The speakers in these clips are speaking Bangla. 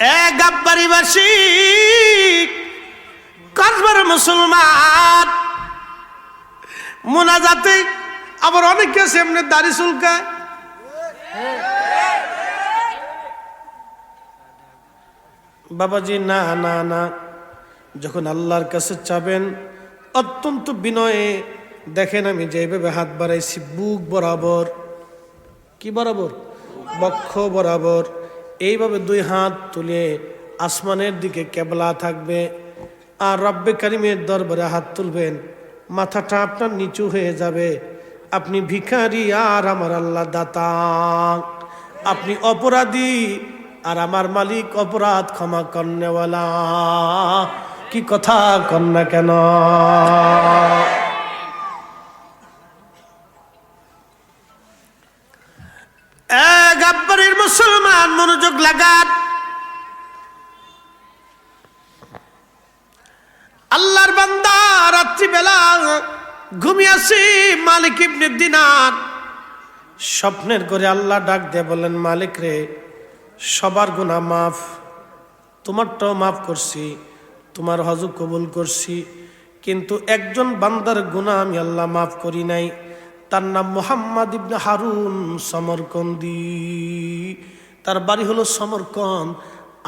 এ গাব্বারিবাসী কসবার মুসলমান। মোনাজাতে আবার অনেকে এমনি দাড়ি চুলকায়। বাবাজি, না না না। যখন আল্লাহর কাছে চাবেন, অত্যন্ত বিনয়ে দেখেন আমি যেভাবে হাত বাড়াইছি, বুক বরাবর। কি বরাবর? বক্ষ বরাবর। এইভাবে দুই হাত তুলে আসমানের দিকে কেবলা থাকবে আর রব্বে কারিমের দরবারে হাত তুলবেন। মাথাটা আপনার নিচু হয়ে যাবে। আপনি ভিখারি আর আমার আল্লাহ দাতা। আপনি অপরাধী আর আমার মালিক অপরাধ ক্ষমা কর্নেওয়ালা। কি কথা কন না কেন? মুসলমান মনোযোগ লাগান। আল্লাহর বান্দা রাত্রিবেলা ঘুমিয়াছি মালিক ইবনে দিনার। স্বপ্নের করে আল্লাহ ডাক দিয়ে বললেন, মালিক রে, সবার গুণা মাফ, তোমারটাও মাফ করছি, তোমার হজ কবুল করছি, কিন্তু একজন বান্দার গুণা আমি আল্লাহ মাফ করি নাই। তার নাম মোহাম্মদ ইবনে হারুন সমরকন্দি। তার বাড়ি হলো সমরকন্দ,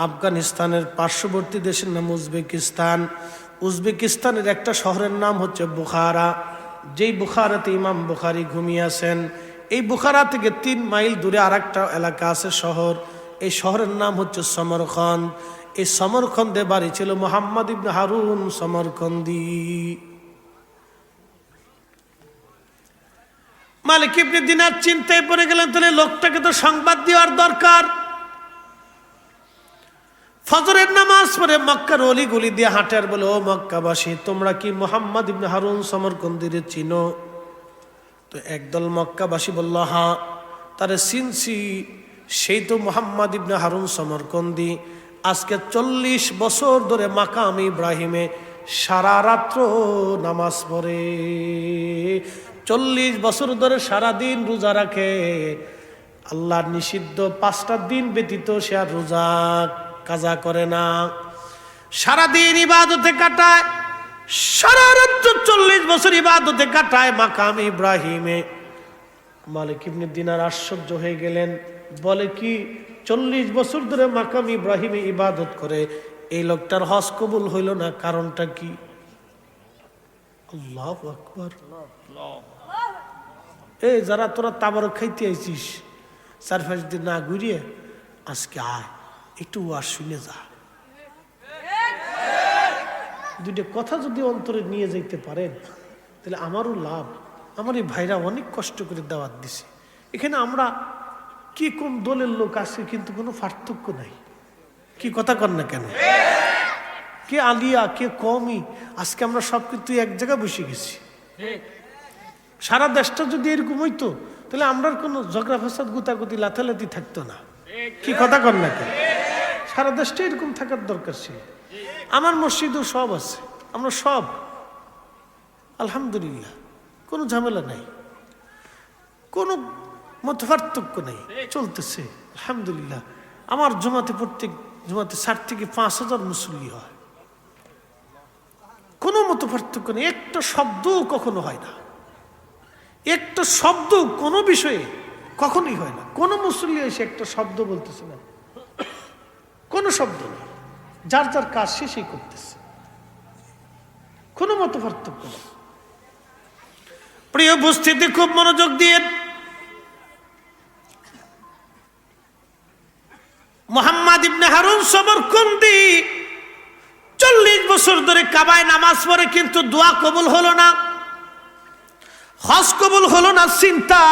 আফগানিস্তানের পার্শ্ববর্তী দেশের নাম উজবেকিস্তান। উজবেকিস্তানের একটা শহরের নাম হচ্ছে বুখারা, যেই বুখারাতে ইমাম বুখারি ঘুমিয়ে আছেন। এই বুখারা থেকে তিন মাইল দূরে আর একটা এলাকা আছে শহর, এই শহরের নাম হচ্ছে সমরখন্দ এই সমরখন্দে বাড়ি ছিল মোহাম্মদ ইবনে হারুন সমরখন্দি মালিক ইবনে দিনার চিন্তায় পড়ে গেলেন, তাহলে লোকটাকে তো সংবাদ দেওয়ার দরকার। ফজরের নামাজ পড়ে মক্কার অলিগুলি দিয়ে হাঁটে আর বলে, ও মক্কাবাসী, তোমরা কি মোহাম্মদ ইবনে হারুন সমরকন্দিরে চিনো? তো একদল মক্কাবাসী বলল, হা তারে সিনসি, সেই তো মোহাম্মদ ইবনে হারুন সমরকন্দি। আজকে চল্লিশ বছর ধরে মাকাম ইব্রাহিমে সারা রাত্র নামাজ পড়ে। চল্লিশ বছর ধরে সারা দিন রোজা রাখে। আল্লাহর নিষিদ্ধ পাঁচটা দিন ব্যতীত সে আর রোজা কাজা করে না। সারাদিন ইবাদতে কাটায়, সারা রাত্র চল্লিশ বছর ইবাদতে কাটায় মাকাম ইব্রাহিমে। মালিক ইবনে দিনার আশ্চর্য হয়ে গেলেন, বলে কি, চল্লিশ বছর ধরে মাকাম ইব্রাহিমে ইবাদত করে এই লোকটার হজ কবুল হইল না, কারণটা কি? আল্লাহ আকবর। এই যারা তোরা তাবার খাইতে আইছিস চার পাঁচ দিন না ঘুরিয়ে আজকে আয়, একটু ওয়ার শুনে যা। দুইটা কথা যদি অন্তরে নিয়ে যাইতে পারেন, তাহলে আমারও লাভ। আমার এই ভাইরা অনেক কষ্ট করে দাওয়াত দিছে। এখানে আমরা কি কোন দলের লোক আছে কিন্তু কোনো পার্থক্য নাই। কি কথা কর না কেন? কে আলিয়া, কে কমই আজকে আমরা সব কিন্তু এক জায়গায় বসে গেছি। সারা দেশটা যদি এরকম হইতো, তাহলে আমরা কোনো ঝগড়া ফাসাদ, গুতাগুতি লাথালাতি থাকতো না। কি কথা কর না সারা দেশটা এরকম থাকার দরকার ছিল। আমার মসজিদও সব আছে। আমরা সব। আলহামদুলিল্লাহ। কোনো ঝামেলা নাই। কোনো মত পার্থক্য নেই। চলতেছে। আলহামদুলিল্লাহ। আমার জমাতে প্রত্যেক জমাতে ষাট থেকে পাঁচ হাজার মুসল্লি হয়। কোনো মতো পার্থক্য নেই। একটা শব্দও কখনো হয় না। একটা শব্দ কোনো বিষয়ে কখনোই হয় না। কোনো মুসল্লি এসে একটা শব্দ বলতেছে না। কোনো শব্দ নেই যার যার কাজ সেই করতেছে। কোনো মতো পার্থক্য নেই। প্রিয় উপস্থিতি, খুব মনোযোগ দিয়ে। মোহাম্মদ ইবনে হারুন সমরকন্দি চল্লিশ বছর ধরে কাবায় নামাজ পড়ে, কিন্তু দোয়া কবুল হলো না। হজ কবুল হলো না চিন্তা।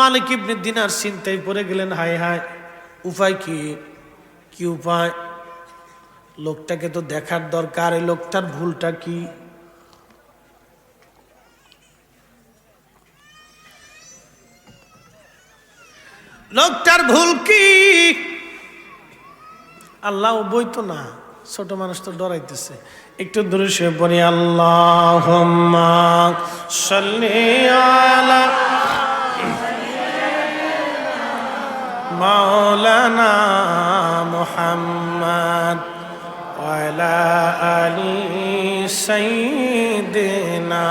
মালিক ইবনে দিনার চিন্তায় পড়ে গেলেন, হায় হায়, উপায় কি? কি উপায়? লোকটাকে তো দেখার দরকার, এই লোকটার ভুলটা কি? লোকটার ভুল কি? আল্লাহ বইতো না। ছোট মানুষ তো ডরাইতেছে। একটু দূরে সে পড়ি আল্লাহ আলা মাওলানা মুহাম্মদ আলি সাইয়্যিদিনা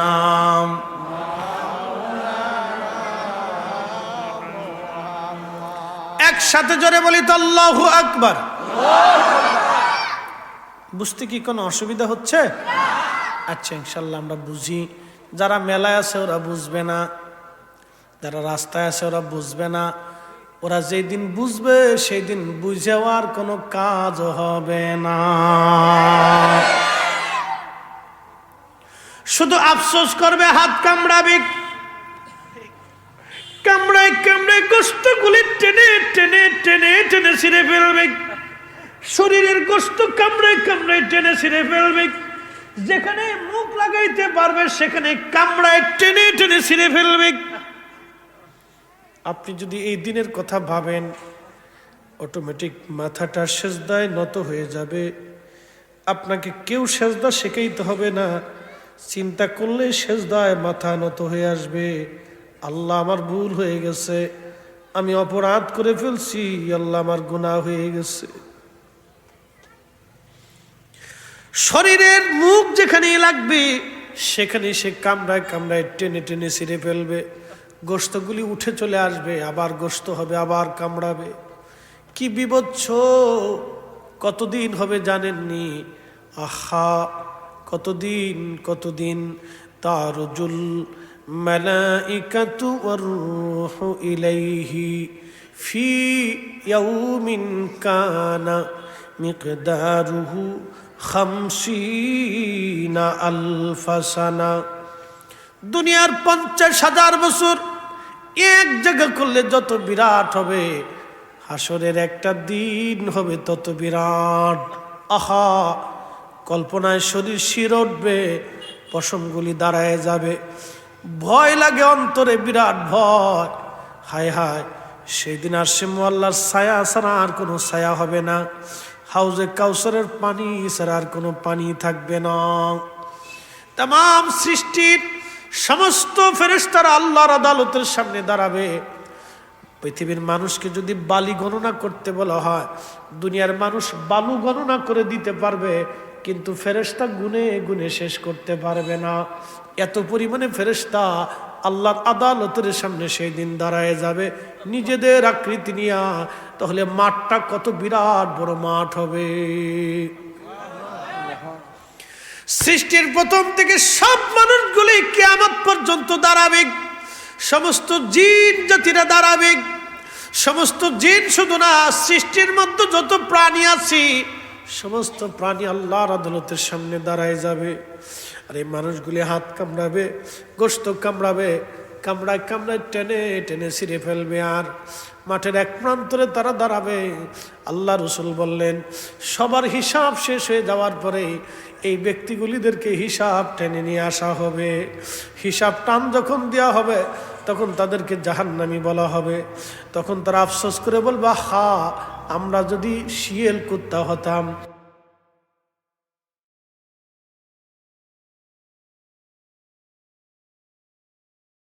একসাথে জোরে বলি তো, আল্লাহু আকবার। বুঝতে কি কোনো অসুবিধা হচ্ছে? আচ্ছা ইনশাল্লাহ আমরা বুঝি। যারা মেলায় আছে, ওরা বুঝবে না। যারা রাস্তায় আছে, ওরা বুঝবে না। ওরা যেই দিন বুঝবে সেই দিন বুঝেও আর কোনো কাজ হবে না। শুধু আফসোস করবে, হাত কামড়াবে। কামড়ায় কামড়ায় গোস্তগুলি টেনে টেনে টেনে টেনে ছিঁড়ে ফেলবে। শরীরের গোস্ত কামড়ায় কামড়ায় টেনে ছিঁড়ে ফেলবে। যেখানে মুখ লাগাইতে পারবে, সেখানে কামড়ায় টেনে টেনে ছিঁড়ে ফেলবে। আপনি যদি এই দিনের কথা ভাবেন অটোমেটিক মাথাটা সেজদায় নত হয়ে যাবে। আপনাকে কেউ সেজদা শেখাইতে হবে না। চিন্তা করলে সেজদায় মাথা নত হয়ে আসবে। আল্লাহ আমার ভুল হয়ে গেছে। আমি অপরাধ করে ফেলছি, আল্লাহ আমার গুনাহ হয়ে গেছে। শরীরের মুখ যেখানে লাগবে, সেখানে সে কামড়ায় কামড়ায় টেনে টেনে ছিঁড়ে ফেলবে। গোস্তগুলি উঠে চলে আসবে, আবার গোস্ত হবে, আবার কামড়াবে। কি বিবচ্ছ কতদিন হবে জানেননি? আহা, কতদিন কতদিন? তারজুল মালাইকাতু ওয়ারূহু ইলাইহি ফি ইয়াউমিন কানা মিকদারুহু খামসিনা আলফাসানা দুনিয়ার পঞ্চাশ হাজার বছর এক জায়গা করলে যত বিরাট হবে, হাসরের একটা দিন হবে তত বিরাট। আহা, কল্পনায় শরীর শির উঠবে, পশমগুলি দাঁড়ায় যাবে। ভয় লাগে অন্তরে বিরাট ভয়। হায় হায় সেই দিন আর সে মোয়াল্লার ছায়া ছাড়া আর কোনো ছায়া হবে না। হাউজে কাউসারের পানি ছাড়া আর কোনো পানি থাকবে না। তাম সৃষ্টির সমস্ত ফেরেস্তারা আল্লাহর আদালতের সামনে দাঁড়াবে। পৃথিবীর মানুষকে যদি বালি গণনা করতে বলা হয়, দুনিয়ার মানুষ বালু গণনা করে দিতে পারবে, কিন্তু ফেরেস্তা গুনে গুনে শেষ করতে পারবে না। এত পরিমাণে ফেরেস্তা আল্লাহর আদালতের সামনে সেই দিন দাঁড়ায় যাবে। নিজেদের আকৃতি নিয়া তাহলে মাঠটা কত বিরাট বড় মাঠ হবে। সৃষ্টির প্রথম থেকে সব মানুষগুলি কেয়ামত পর্যন্ত দাঁড়াবে। সমস্ত জিন জাতিরা দাঁড়াবে। সমস্ত জিন শুধু না, সৃষ্টির মধ্যে যত প্রাণী আছে, সমস্ত প্রাণী আল্লাহর আদালতের সামনে দাঁড়ায় যাবে। আর এই মানুষগুলি হাত কামড়াবে, গোস্ত কামড়াবে কামড়ায় কামড়ায় টেনে টেনে ছিঁড়ে ফেলবে আর। মাঠের এক প্রান্তরে তারা দাঁড়াবে। আল্লাহ রসুল বললেন, সবার হিসাব শেষ হয়ে যাওয়ার পরে এই ব্যক্তিগুলিদেরকে হিসাব টেনে নিয়ে আসা হবে। হিসাব টান যখন দেওয়া হবে, তখন তাদেরকে জাহান্নামি বলা হবে। তখন তারা আফসোস করে বলবা হা আমরা যদি শিয়েল কুত্তা হতাম।